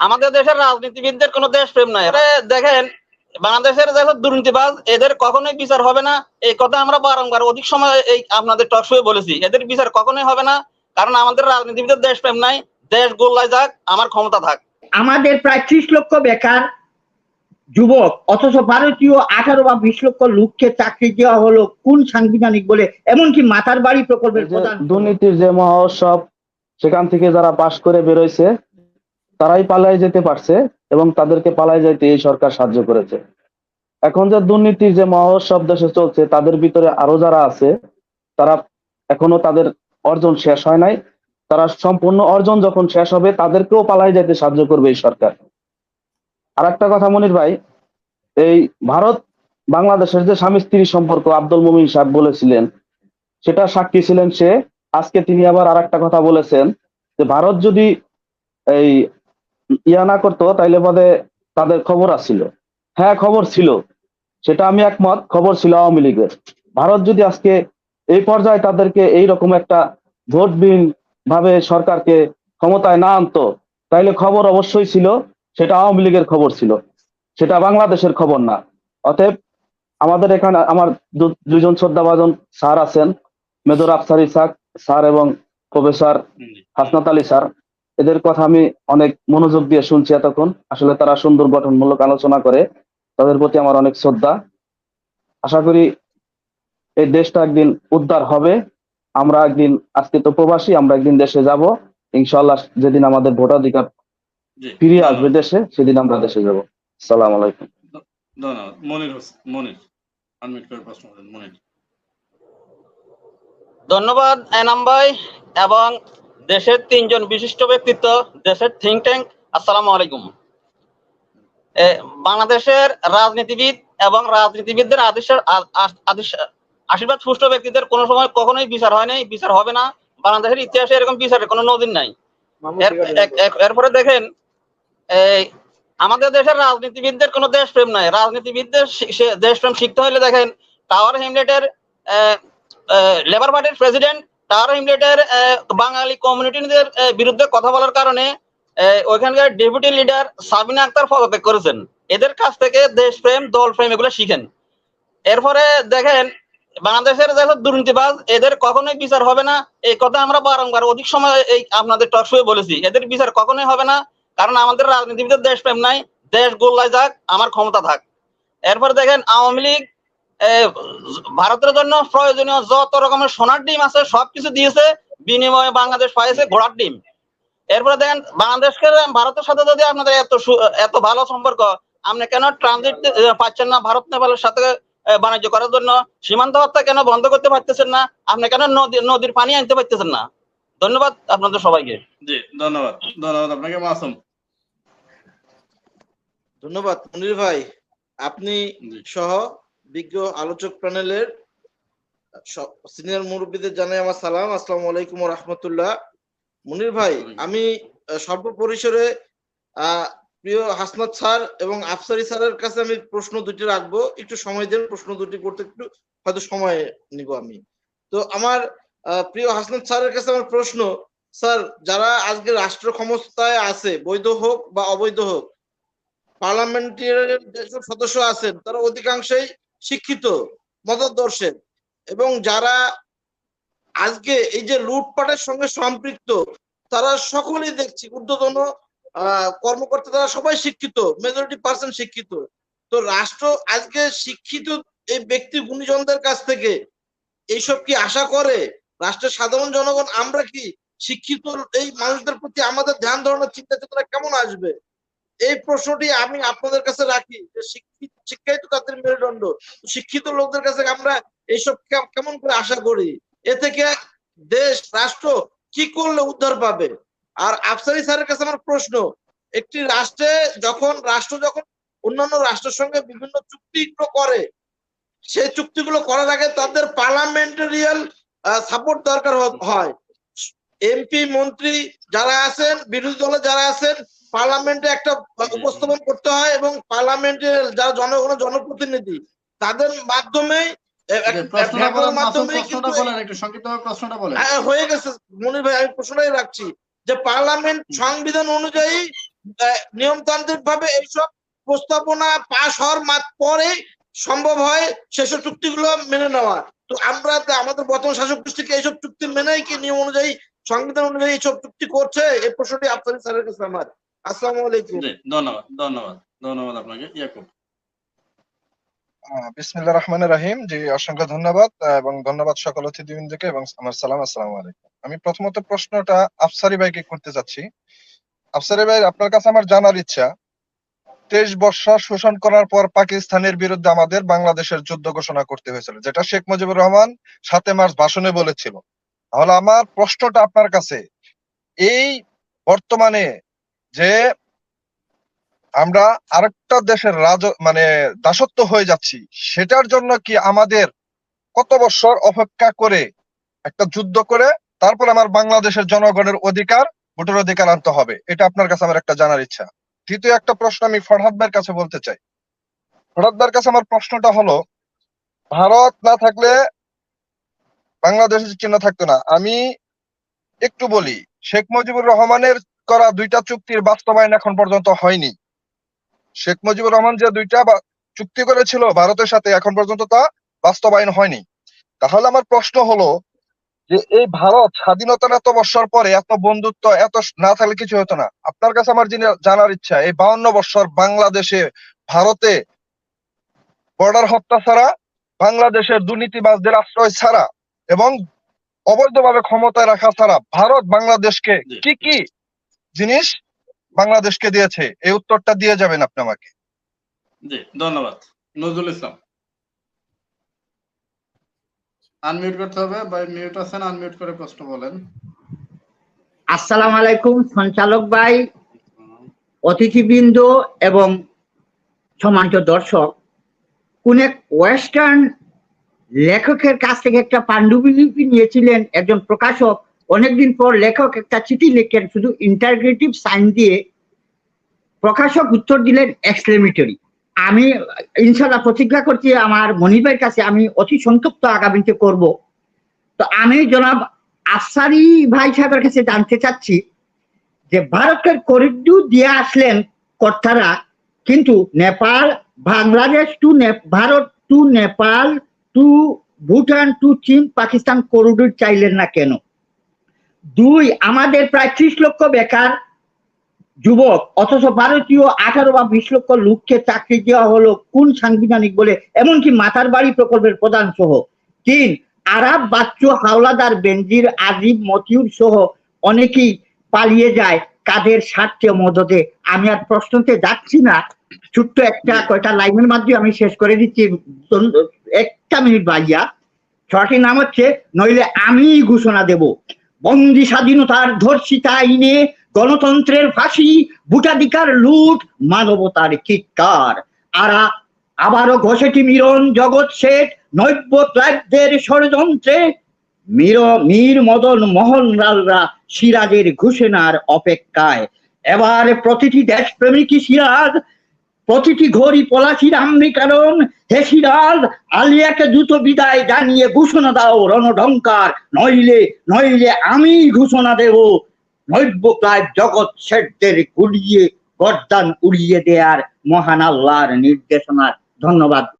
আমাদের দেশের রাজনীতিবিদদের কোনো দেশপ্রেম নাই। আরে দেখেন বাংলাদেশের যেসব দুর্নীতিবাজ এদের কখনোই বিচার হবে না। এই কথা আমরা বারংবার অধিক সময় এই আপনাদের টক শোয়ে বলেছি। এদের বিচার কখনোই হবে না কারণ আমাদের রাজনীতিবিদের দেশপ্রেম নাই। দেশ গোল্লায় যাক আমার ক্ষমতা থাক। আমাদের প্রায় ত্রিশ লক্ষ বেকার যুবক অথচ ভারতীয় আঠারো বা বিশ লক্ষ লোককে চাকরি দেওয়া হলো কোন সাংবিধানিক বলে? এমনকি মাথার বাড়ি প্রকল্পের দুর্নীতির যে মহোৎসব সেখান থেকে যারা পাশ করে বেরোইছে তারাই পালায় যেতে পারছে এবং তাদেরকে পালায় যাইতে এই সরকার সাহায্য করেছে। এখন যে দুর্নীতির যে মহোৎসব দেশে চলছে, তাদের ভিতরে আরও যারা আছে, তারা এখনও তাদের অর্জন শেষ হয় নাই। তারা সম্পূর্ণ অর্জন যখন শেষ হবে, তাদেরকেও পালায় যেতে সাহায্য করবে এই সরকার। আর একটা কথা মনির ভাই, এই ভারত বাংলাদেশের যে স্বামী স্ত্রী সম্পর্ক আব্দুল মুমিন সাহেব বলেছিলেন, সেটা সাক্ষী ছিলেন সে। আজকে তিনি আবার আর একটা কথা বলেছেন যে, ভারত যদি এই ইয়া না করতো তাইলে পদে তাদের খবর আসছিল। হ্যাঁ খবর ছিল। সেটা আমি একমত খবর ছিল আওয়ামী লীগের। ভারত যদি আজকে এই পর্যায়ে তাদেরকে এই রকম একটা ভোটবিহীন ভাবে সরকারকে ক্ষমতায় না আনতো তাইলে খবর অবশ্যই ছিল সেটা আওয়ামী লীগের খবর ছিল। সেটা বাংলাদেশের খবর না। অতএব আমাদের এখানে আমার দু- দুইজন শ্রদ্ধাভাজন স্যার আছেন মেজর আফসার ইসাক স্যার এবং প্রফেসর হাসনাত আলী স্যার। এদের কথা আমি অনেক মনোযোগ দিয়ে শুনছি এতক্ষণ। আসলে তারা সুন্দর গঠনমূলক আলোচনা করে। তাদের প্রতি আমার অনেক শ্রদ্ধা। আশা করি এই দেশটা একদিন উদ্ধার হবে। আমরা একদিন আজকে তো প্রবাসী আমরা একদিন দেশে যাব। ইনশাল্লাহ যেদিন আমাদের ভোটাধিকার ফিরিয়ে আসবে দেশে সেদিন আমরা দেশে যাব। সালাম আলাইকুম। ধন্যবাদ। মনির হোসেন মনির। আনমিট করে প্রশ্ন করেন মনির। ধন্যবাদ এনাম ভাই এবং দেশের তিনজন বিশিষ্ট ব্যক্তিত্ব দেশের থিঙ্ক ট্যাঙ্ক আসসালামু আলাইকুম। বাংলাদেশের রাজনীতিবিদ এবং রাজনীতিবিদদের আদেশের আশীর্বাদ পুষ্ট ব্যক্তিদের কোনো সময় কখনোই বিচার হয় নাই বিচার হবে না। বাংলাদেশের ইতিহাসে এরকম বিচারের কোনো নদীন নাই। এরপরে দেখেন এই আমাদের দেশের রাজনীতিবিদদের কোনো দেশপ্রেম নাই। রাজনীতিবিদদের দেশপ্রেম শিখতে হলে দেখেন টাওয়ার হেমলেটের লেবার পার্টির প্রেসিডেন্ট টাওয়ার হেমলেটের বাঙালি কমিউনিটিদের বিরুদ্ধে কথা বলার কারণে ওইখানকার ডেপুটি লিডার সাবিনা আক্তার পদত্যাগ করেছেন। এদের কাছ থেকে দেশপ্রেম, দলপ্রেম এগুলো শিখেন। এরপরে দেখেন, বাংলাদেশের যেসব দুর্নীতিবাজ, এদের কখনোই বিচার হবে না। এই কথা আমরা বারংবার অধিক সময় এই আপনাদের টক শোয়ে বলেছি। এদের বিচার কখনোই হবে না, কারণ আমাদের রাজনীতিবিদের দেশপ্রেম নাই। দেশ গোল্লায় যাক, আমার ক্ষমতা থাক। এরপর দেখেন, আওয়ামী লীগ ভারতের জন্য প্রয়োজনীয় যত রকমের সোনার ডিম আছে সবকিছু দিয়েছে বিনিময়ে বাংলাদেশ পাইছে ঘোড়ার ডিম। এরপরে দেখেন বাংলাদেশকে ভারতের সাথে যদি আপনাদের এত এত ভালো সম্পর্ক আপনি কেন ট্রানজিট পাচ্ছেন না ভারত নেপালের সাথে বাণিজ্য করার জন্য? সীমান্ত হত্যা কেন বন্ধ করতে পারতেছেন না? আপনি কেন নদী নদীর পানি আনতে পারতেছেন না? ধন্যবাদ আপনাদের সবাইকে। জি ধন্যবাদ। ধন্যবাদ আপনাকে মাসুম। ধন্যবাদ মনির ভাই। আপনি সহ বিজ্ঞ আলোচক প্যানেলের সিনিয়র মুরব্বীদের জানাই আমার সালাম। আসসালামু আলাইকুম ওয়া মুনির ভাই আমি আহ, স্বল্প পরিসরে আহ, প্রিয় হাসনাত স্যার এবং আফসারি স্যারের কাছে আমি প্রশ্ন দুটি রাখব। একটু সময় দেন প্রশ্ন দুটি করতে একটু হয়তো সময় নিব আমি। তো আমার প্রিয় হাসনাত স্যারের কাছে আমার প্রশ্ন স্যার যারা আজকে রাষ্ট্র ক্ষমতায় আছে বৈধ হোক বা অবৈধ হোক পার্লামেন্টের যেসব সদস্য আছেন তারা অধিকাংশই শিক্ষিত, মতদর্শের এবং যারা আজকে এই যে লুটপাটের সঙ্গে সম্পৃক্ত, তারা সকলেই দেখছি ঊর্ধ্বতন কর্মকর্তা, তারা সবাই শিক্ষিত মেজরিটি পার্সেন্ট শিক্ষিত। তো রাষ্ট্র আজকে শিক্ষিত এই ব্যক্তি গুণীজনদের কাছ থেকে এইসব কি আশা করে? রাষ্ট্রের সাধারণ জনগণ আমরা কি শিক্ষিত এই মানুষদের প্রতি আমাদের ধ্যান ধারণার চিন্তা, চেতনা কেমন আসবে? এই প্রশ্নটি আমি আপনাদের কাছে রাখি যে শিক্ষিত শিক্ষাই তো তাদের মেরুদণ্ড শিক্ষিত লোকদের কাছে আমরা এইসব কেমন করে আশা করি? এ থেকে দেশ, রাষ্ট্র কি করলে উদ্ধার পাবে? আর আফসারি স্যারের কাছে আমার প্রশ্ন, একটি রাষ্ট্রে যখন, রাষ্ট্র যখন অন্যান্য রাষ্ট্রের সঙ্গে বিভিন্ন চুক্তিগুলো করে, সেই চুক্তিগুলো করার আগে তাদের পার্লামেন্টারিয়াল সাপোর্ট দরকার হয়। এমপি মন্ত্রী যারা আছেন বিরোধী দলে যারা আছেন পার্লামেন্টে একটা উপস্থাপন করতে হয় এবং পার্লামেন্টের যারা জনগণের জনপ্রতিনিধি তাদের বলেন হ্যাঁ, হয়ে গেছে। মনির ভাই আমি প্রশ্নটাই রাখছি যে পার্লামেন্ট সংবিধান অনুযায়ী নিয়মতান্ত্রিক ভাবে এইসব প্রস্তাবনা পাশ হওয়ার মাত পরে সম্ভব হয় সেসব চুক্তিগুলো মেনে নেওয়া। তো আমরা আমাদের বর্তমান শাসক গোষ্ঠীকে এইসব চুক্তি মেনেই কি নিয়ম অনুযায়ী সংবিধান অনুযায়ী এইসব চুক্তি করছে এই প্রশ্নটি আফসারি স্যারের কাছে আমার। আসসালামু আলাইকুম। ধন্যবাদ ধন্যবাদ ধন্যবাদ আপনাকে। ইয়াকুব। আহ, বিসমিল্লাহ রহমানের রাহিম। জি অসংখ্য ধন্যবাদ এবং ধন্যবাদ সকল অতিথিবৃন্দকে এবং আমার সালাম আসসালামু আলাইকুম। আমি প্রথমত প্রশ্নটা আফসারি ভাইকে করতে চাচ্ছি আফসারি ভাই আপনার কাছে আমার জানার ইচ্ছা তেইশ বর্ষ শোষণ করার পর পাকিস্তানের বিরুদ্ধে আমাদের বাংলাদেশের যুদ্ধ ঘোষণা করতে হয়েছিল যেটা শেখ মুজিবুর রহমান সাতে মার্চ ভাষণে বলেছিল। তাহলে আমার প্রশ্নটা আপনার কাছে। এই বর্তমানে যে আমরা আরেকটা দেশের রাজ মানে দাসত্ব হয়ে যাচ্ছি, সেটার জন্য কি আমাদের কত বছর অপেক্ষা করে একটা যুদ্ধ করে তারপর আমার বাংলাদেশের জনগণের অধিকার, ভোটের অধিকার আনতে হবে? এটা আপনার কাছে আমার একটা জানার ইচ্ছা। দ্বিতীয় একটা প্রশ্ন আমি ফরহাদ ভাইয়ের কাছে বলতে চাই। ফরহাদ ভাইয়ের কাছে আমার প্রশ্নটা হলো, ভারত না থাকলে বাংলাদেশের চিহ্ন থাকতো না। আমি একটু বলি, শেখ মুজিবুর রহমানের করা দুইটা চুক্তির বাস্তবায়ন এখন পর্যন্ত হয়নি। শেখ মুজিবুর রহমান যে দুইটা চুক্তি করেছিল ভারতের সাথে, এখন পর্যন্ত তা বাস্তবায়ন হয়নি। তাহলে আমার প্রশ্ন হলো যে, এই ভারত স্বাধীনতার এত বছর পরে এত বন্ধুত্ব, এত না থাকলে কিছু হতো না। আপনার কাছে আমার জানার ইচ্ছা, এই বাউন্ন বছর বাংলাদেশে ভারতে বর্ডার হত্যা ছাড়া, বাংলাদেশের দুর্নীতিবাজদের আশ্রয় ছাড়া এবং অবৈধভাবে ক্ষমতায় রাখা ছাড়া ভারত বাংলাদেশকে কি কি জিনিস বাংলাদেশকে দিয়েছে? এই উত্তরটা দিয়ে যাবেন আপনি আমাকে। জি ধন্যবাদ। নজরুল ইসলাম। আনমিউট করতে হবে বা মিউট আছেন আনমিউট করে প্রশ্ন বলেন। আসসালামু আলাইকুম সঞ্চালক ভাই অতিথিবৃন্দ এবং সম্মানিত দর্শক। কোন এক ওয়েস্টার্ন লেখকের কাছ থেকে একটা পাণ্ডুলিপি নিয়েছিলেন একজন প্রকাশক। অনেকদিন পর লেখক একটা চিঠি লিখেন শুধু ইন্টারগ্রেটিভ সাইন দিয়ে প্রকাশক উত্তর দিলেন এক্সক্লেমেটরি আমি ইনশাল্লাহ প্রতিজ্ঞা করছি, আমার মনিবের কাছে আমি অতি সন্তুষ্ট আগামীতে করব। তো আমি জনাব আফসারি ভাই সাহেবের কাছে জানতে চাচ্ছি যে, ভারতের করিডোর দিয়ে আসলেন কর্তারা, কিন্তু Nepal, Bangladesh to Bharat to Nepal to Bhutan, to, চীন, পাকিস্তান করিডোর চাইলেন না কেন? দুই, আমাদের প্রায় ত্রিশ লক্ষ বেকার যুবক, অথচ ভারতীয় আঠারো বা বিশ লক্ষ লোককে চাকরি দেওয়া হলো কোন সাংবিধানিক বলে, এমনকি মাথার বাড়ি প্রকল্পের প্রধান সহ। তিন, আরব বাচ্চু হাওলাদার বেনজির, আজিব, মতিউর সহ অনেকেই পালিয়ে যায় কাদের স্বার্থে মদতে। আমি আর প্রশ্নতে যাচ্ছি না। ছোট্ট একটা কয়টা লাইনের মাধ্যমে আমি শেষ করে দিচ্ছি। একটা মিনিট ভাইয়া। ছটি নাম হচ্ছে, নইলে আমি ঘোষণা দেব। বন্দি স্বাধীনতার ধর্ষিতা আইনে গণতন্ত্রের ফাঁসি, ভোটাধিকার লুট, মানবতার চিৎকার আরা, আবারও ঘষেটি মিরন জগৎ শেঠ, নৈব্য ক্লাবদের ষড়যন্ত্রে। মীর মীর মদন মোহনলালরা সিরাজের ঘোষণার অপেক্ষায়। এবার প্রতিটি দেশপ্রেমিকই সিরাজ প্রতিটি ঘড়ি পলাশির রামনি কারণ হেসিরাল আলিয়াকে দ্রুত বিদায় জানিয়ে ঘোষণা দাও, রণঢঙ্কার। নইলে নইলে আমি ঘোষণা দেব। নৈব্য প্রায় জগৎ শেঠদের গুড়িয়ে গর্দান উড়িয়ে দেয়ার মহান আল্লাহর নির্দেশনার ধন্যবাদ।